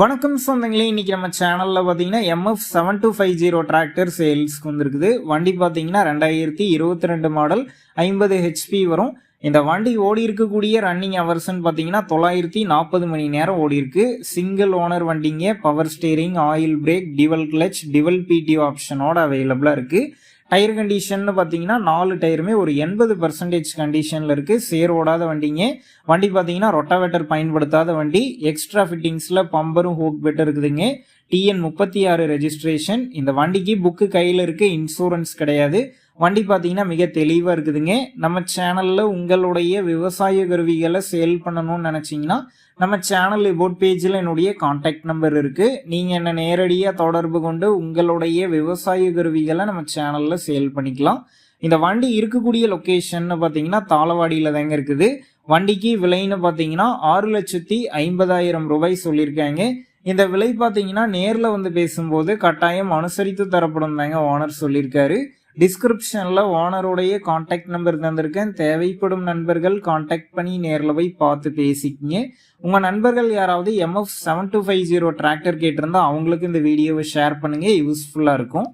வணக்கம் சொந்தங்களே இன்னைக்கு நம்ம சேனலில் பார்த்தீங்கன்னா MF seven two five zero tractor சேல்ஸ்க்கு வந்துருக்குது. வண்டி பார்த்தீங்கன்னா ரெண்டாயிரத்தி இருபத்தி ரெண்டு மாடல் ஐம்பது ஹெச்பி வரும். இந்த வண்டி ஓடி இருக்கக்கூடிய ரன்னிங் ஹவர்ஸ்ன்னு பார்த்தீங்கன்னா தொள்ளாயிரத்தி நாற்பது மணி நேரம் ஓடி இருக்கு. சிங்கிள் ஓனர் வண்டிங்க power steering oil brake dual clutch dual பிடி ஆப்ஷனோட அவைலபிளாக இருக்குது டயர் கண்டிஷன்னு பார்த்தீங்கன்னா நாலு டயருமே ஒரு எண்பது பர்சன்டேஜ் கண்டிஷனில் இருக்குது சேர் ஓடாத வண்டிங்க. வண்டி பார்த்தீங்கன்னா ரொட்டாவேட்டர் பயன்படுத்தாத வண்டி. எக்ஸ்ட்ரா ஃபிட்டிங்ஸில் பம்பரும் ஹோக் பெட்டர் இருக்குதுங்க. டிஎன் முப்பத்தி ஆறு ரெஜிஸ்ட்ரேஷன் இந்த வண்டிக்கு புக்கு கையில் இருக்குது இன்சூரன்ஸ் கிடையாது. வண்டி பார்த்தீங்கன்னா மிக தெளிவாக இருக்குதுங்க. நம்ம சேனலில் உங்களுடைய விவசாய கருவிகளை சேல் பண்ணணும்னு நினச்சிங்கன்னா நம்ம சேனல் போட் பேஜில் என்னுடைய காண்டாக்ட் நம்பர் இருக்குது நீங்கள் என்னை நேரடியாக தொடர்பு கொண்டு உங்களுடைய விவசாய கருவிகளை நம்ம சேனலில் சேல் பண்ணிக்கலாம். இந்த வண்டி இருக்கக்கூடிய லொக்கேஷன்னு பார்த்தீங்கன்னா தாளவாடியில் தாங்க இருக்குது. வண்டிக்கு விலைன்னு பார்த்தீங்கன்னா ஆறு லட்சத்தி ஐம்பதாயிரம் ரூபாய் சொல்லியிருக்காங்க. இந்த விலை பார்த்தீங்கன்னா நேரில் வந்து பேசும்போது கட்டாயம் அனுசரித்து தரப்படும் தாங்க ஓனர் சொல்லியிருக்காரு. டிஸ்கிரிப்ஷனில் ஓனருடைய காண்டாக்ட் நம்பர் தந்திருக்கேன். தேவைப்படும் நண்பர்கள் காண்டாக்ட் பண்ணி நேரில் போய் பார்த்து பேசிக்கிங்க. உங்கள் நண்பர்கள் யாராவது MF seven two five zero tractor கேட்டிருந்தா அவங்களுக்கு இந்த வீடியோவை ஷேர் பண்ணுங்கள் யூஸ்ஃபுல்லாக இருக்கும்.